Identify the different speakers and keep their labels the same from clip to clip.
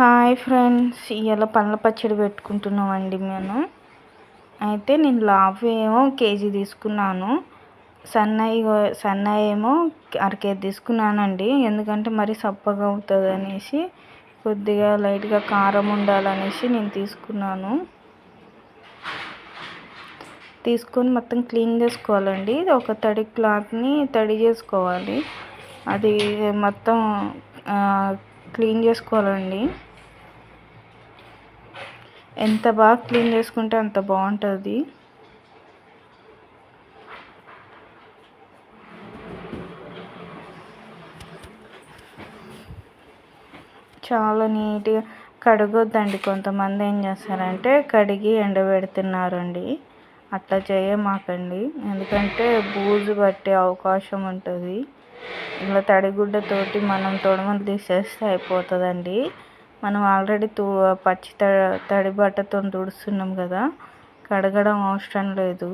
Speaker 1: Hi friends ఇవాళ పండ్ల పచ్చడి పెట్టుకుంటున్నామండి మేము. అయితే నేను లావ్ ఏమో కేజీ తీసుకున్నాను. సన్నయి సన్నాయి ఏమో అరకేజీ తీసుకున్నానండి. ఎందుకంటే మరి సప్పగా అవుతుంది అనేసి కొద్దిగా లైట్గా కారం ఉండాలనేసి నేను తీసుకున్నాను. తీసుకొని మొత్తం క్లీన్ చేసుకోవాలండి. ఒక తడి క్లాత్ని తడి చేసుకోవాలి. అది మొత్తం క్లీన్ చేసుకోవాలండి. ఎంత బాగా క్లీన్ చేసుకుంటే అంత బాగుంటుంది. చాలా నీట్గా కడగొద్దండి కొంతమంది ఏం చేస్తారంటే కడిగి ఎండబెడుతున్నారండి. అట్లా చేయమాకండి ఎందుకంటే బూజు పట్టే అవకాశం ఉంటుంది. ఇలా తడిగుడ్డతోటి మనం తొడమలు తీసేస్తే అయిపోతుందండి. మనం ఆల్రెడీ తూ పచ్చి తడి బట్టతో తుడుస్తున్నాం కదా కడగడం అవసరం లేదు.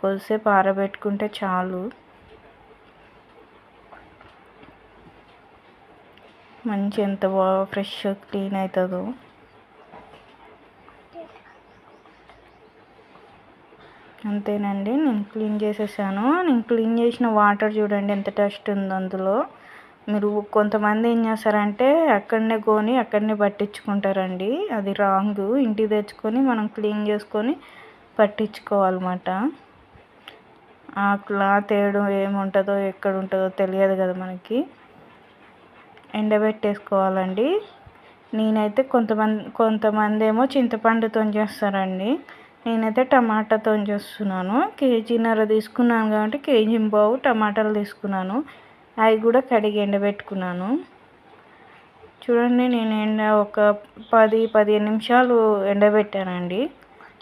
Speaker 1: కొద్దిసేపు ఆరబెట్టుకుంటే చాలు. మంచి ఎంత బాగా ఫ్రెష్ క్లీన్ అవుతుందో అంతేనండి నేను క్లీన్ చేసేసాను. నేను క్లీన్ చేసిన వాటర్ చూడండి ఎంత డస్ట్ ఉందో అందులో. మీరు కొంతమంది ఏం చేస్తారంటే అక్కడనే కొని అక్కడనే పట్టించుకుంటారండి. అది రాంగ్. ఇంటికి తెచ్చుకొని మనం క్లీన్ చేసుకొని పట్టించుకోవాలన్నమాట. ఆ క్లాత్ వేయడం ఏముంటుందో ఎక్కడ ఉంటుందో తెలియదు కదా మనకి. ఎండబెట్టేసుకోవాలండి. నేనైతే కొంతమంది కొంతమంది ఏమో చింతపండుతో చేస్తారండి. నేనైతే టమాటాతో చేస్తున్నాను. కేజీన్నర తీసుకున్నాను కాబట్టి కేజీ బావు టమాటాలు తీసుకున్నాను. అవి కూడా కడిగి ఎండబెట్టుకున్నాను. చూడండి నేను ఎండ ఒక పది పదిహేను నిమిషాలు ఎండబెట్టానండి.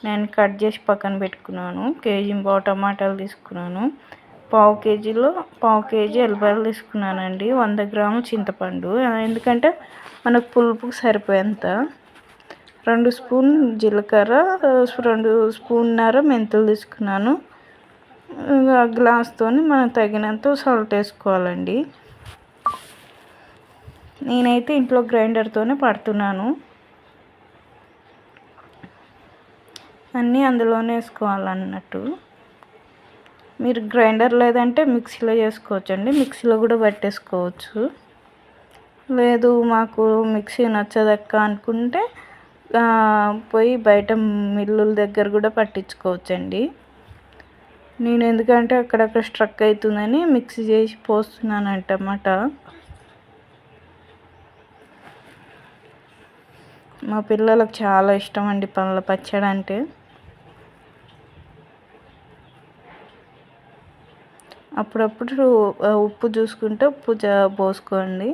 Speaker 1: నేను కట్ చేసి పక్కన పెట్టుకున్నాను. కేజీ బావు టమాటాలు తీసుకున్నాను. పావు కేజీలో పావు కేజీ ఎల్లిపాయలు తీసుకున్నానండి. వంద గ్రాములు చింతపండు. ఎందుకంటే మనకు పులుపుకు సరిపోయేంత. రెండు స్పూన్ జీలకర్ర రెండు స్పూన్నర మెంతులు తీసుకున్నాను. గ్లాస్తో మనం తగినంత సాల్ట్ వేసుకోవాలండి. నేనైతే ఇంట్లో గ్రైండర్తోనే పడుతున్నాను. అన్నీ అందులోనే వేసుకోవాలన్నట్టు. మీరు గ్రైండర్ లేదంటే మిక్సీలో చేసుకోవచ్చండి. మిక్సీలో కూడా పట్టేసుకోవచ్చు. లేదు మాకు మిక్సీ నచ్చదక్క అనుకుంటే పోయి బయట మిల్లుల దగ్గర కూడా పట్టించుకోవచ్చండి. నేను ఎందుకంటే అక్కడక్కడ స్ట్రక్ అవుతుందని మిక్స్ చేసి పోస్తున్నాను అన్నమాట మా పిల్లలకు చాలా ఇష్టం అండి పండ్ల పచ్చడి అంటే. అప్పుడప్పుడు ఉప్పు చూసుకుంటే ఉప్పు పోసుకోండి.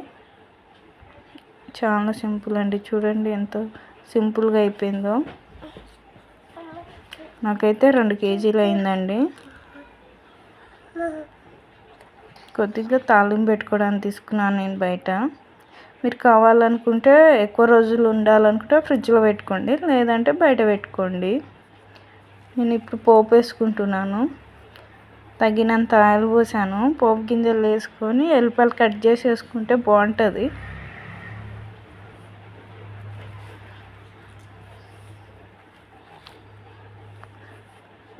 Speaker 1: చాలా సింపుల్ అండి. చూడండి ఎంత సింపుల్గా అయిపోయిందో. నాకైతే రెండు కేజీలు అయిందండి. కొద్దిగా తాలింపు పెట్టుకోవడానికి తీసుకున్నాను నేను బయట. మీరు కావాలనుకుంటే ఎక్కువ రోజులు ఉండాలనుకుంటే ఫ్రిడ్జ్లో పెట్టుకోండి లేదంటే బయట పెట్టుకోండి. నేను ఇప్పుడు పోపు వేసుకుంటున్నాను. తగినంత ఆయిల్ పోసాను. పోపు గింజలు వేసుకొని ఎల్లిపాయలు కట్ చేసి వేసుకుంటే బాగుంటుంది.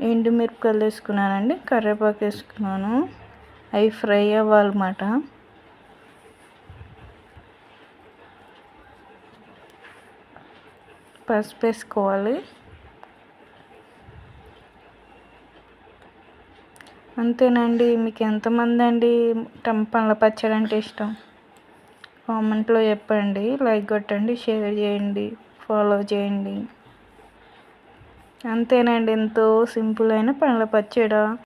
Speaker 1: ఎండుమిరపకాయలు వేసుకున్నానండి కరివేపాకు వేసుకున్నాను. అవి ఫ్రై అవ్వాలన్నమాట. పసుపు వేసుకోవాలి. అంతేనండి మీకు ఎంతమంది అండి పండ్ల పచ్చడి అంటే ఇష్టం? కామెంట్లో చెప్పండి లైక్ కొట్టండి షేర్ చేయండి ఫాలో చేయండి. అంతేనండి ఎంతో సింపుల్ అయిన పండ్ల పచ్చడి.